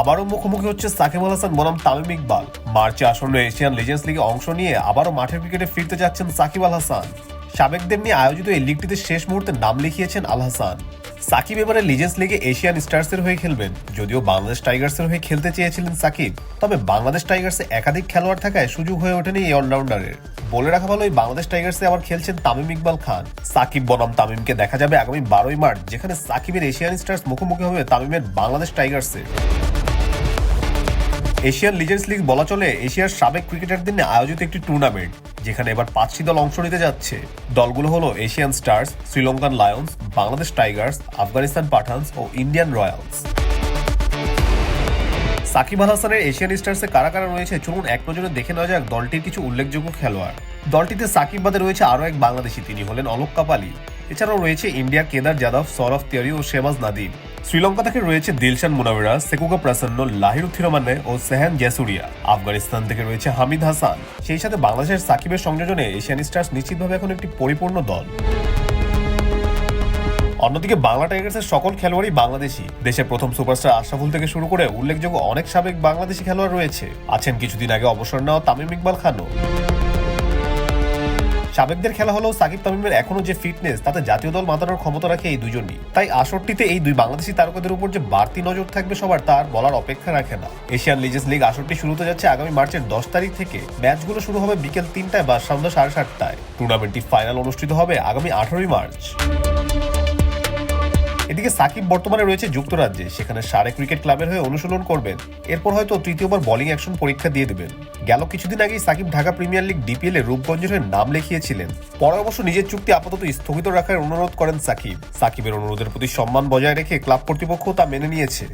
আবারও মুখোমুখি হচ্ছে সাকিব আল হাসান বনাম তামিম ইকবাল। মার্চে আসন্ন এশিয়ান লিজেন্ডস লিগে অংশ নিয়ে আবারও মাঠের ক্রিকেটে ফিরতে যাচ্ছেন সাকিব আল হাসান। সাবেকদের নিয়ে আয়োজিত এই লিগটিতে শেষ মুহূর্তে নাম লিখিয়েছেন আল হাসান। সাকিব এবারে লিজেন্স লিগে এশিয়ান স্টার্সের হয়ে খেলবেন। যদিও বাংলাদেশ টাইগার্সের হয়ে খেলতে চেয়েছিলেন সাকিব, তবে বাংলাদেশ টাইগার্সে একাধিক খেলোয়াড় থাকায় সুযোগ হয়ে ওঠেনি এই অলরাউন্ডারের। বলে রাখা ভালো, এই বাংলাদেশ টাইগার্সে আবার খেলছেন তামিম ইকবাল খান। সাকিব বনাম তামিমকে দেখা যাবে আগামী বারোই মার্চ, যেখানে সাকিবের এশিয়ান স্টার্স মুখোমুখি হবে তামিমের বাংলাদেশ টাইগার্সের। এশিয়ান লিজেন্ডস লিগ বলা চলে, এশিয়ার সাবেক ক্রিকেটারদের নিয়ে আয়োজিত একটি টুর্নামেন্ট যেখানে এবার পাঁচটি দল অংশ নিতে যাচ্ছে। দলগুলো হলো Asian stars, Sri Lankan lions, Bangladesh tigers, Afghanistan Pathans ও ইন্ডিয়ান রয়্যালস। সাকিব আল হাসানের এশিয়ান স্টার্সে কারা কারা রয়েছে? চলুন এক নজরে দেখে নেওয়া যাক দলটির কিছু উল্লেখযোগ্য খেলোয়াড়। দলটিতে সাকিব বাদে রয়েছে আরও এক বাংলাদেশি, তিনি হলেন অলোক কাপালি। এছাড়াও রয়েছে ইন্ডিয়ার কেদার যাদব, সৌরভ তিওয়ারি ও শেবাজ নাদিম। শ্রীলঙ্কা থেকে রয়েছে দিলশান মুনাবিরা সেকুকা প্রসন্ন, লাহিরু থিরমানে ও সেহান জেসুরিয়া আফগানিস্তান থেকে রয়েছে হামিদ হাসান। সেই সাথে বাংলাদেশের সাকিবের সংযোজনে এশিয়ান স্টার্স নিশ্চিতভাবে এখন একটি পরিপূর্ণ দল। অন্যদিকে বাংলা টাইগার্সের সকল খেলোয়াড়ই বাংলাদেশি। দেশের প্রথম সুপারস্টার আশরাফুল থেকে শুরু করে উল্লেখযোগ্য অনেক সাবেক বাংলাদেশি খেলোয়াড় রয়েছে। আছেন কিছুদিন আগে অবসর নেওয়া তামিম ইকবাল খানও। সাবেকদের খেলা হলেও সাকিব তামিমের এখনও যে ফিটনেস তাতে জাতীয় দল মাতানোর ক্ষমতা রাখে এই দুজনই তাই আসরটিতে এই দুই বাংলাদেশি তারকাদের উপর যে বাড়তি নজর থাকবে সবার, তার বলার অপেক্ষা রাখে না। এশিয়ান লিজেন্স লিগ আসরটি শুরু হতে যাচ্ছে আগামী মার্চের দশ তারিখ থেকে। ম্যাচগুলো শুরু হবে বিকেল তিনটায় বা সন্ধ্যা সাড়ে সাতটায়। টুর্নামেন্টটি ফাইনাল অনুষ্ঠিত হবে আগামী আঠারোই মার্চ। এদিকে সাকিব বর্তমানে রয়েছে যুক্তরাজ্যে, সেখানে সারে ক্রিকেট ক্লাবের হয়ে অনুশীলন করবেন। এরপর হয়তো তৃতীয়বার বলিং অ্যাকশন পরীক্ষা দিয়ে দেবেন। গেল কিছুদিন আগেই Shakib Dhaka premier league DPL এ রূপগঞ্জের হয়ে নাম লিখিয়েছিলেন। পরে অবশ্য নিজের চুক্তি আপাতত স্থগিত রাখার অনুরোধ করেন সাকিব। সাকিবের অনুরোধের প্রতি সম্মান বজায় রেখে ক্লাব কর্তৃপক্ষ তা মেনে নিয়েছে।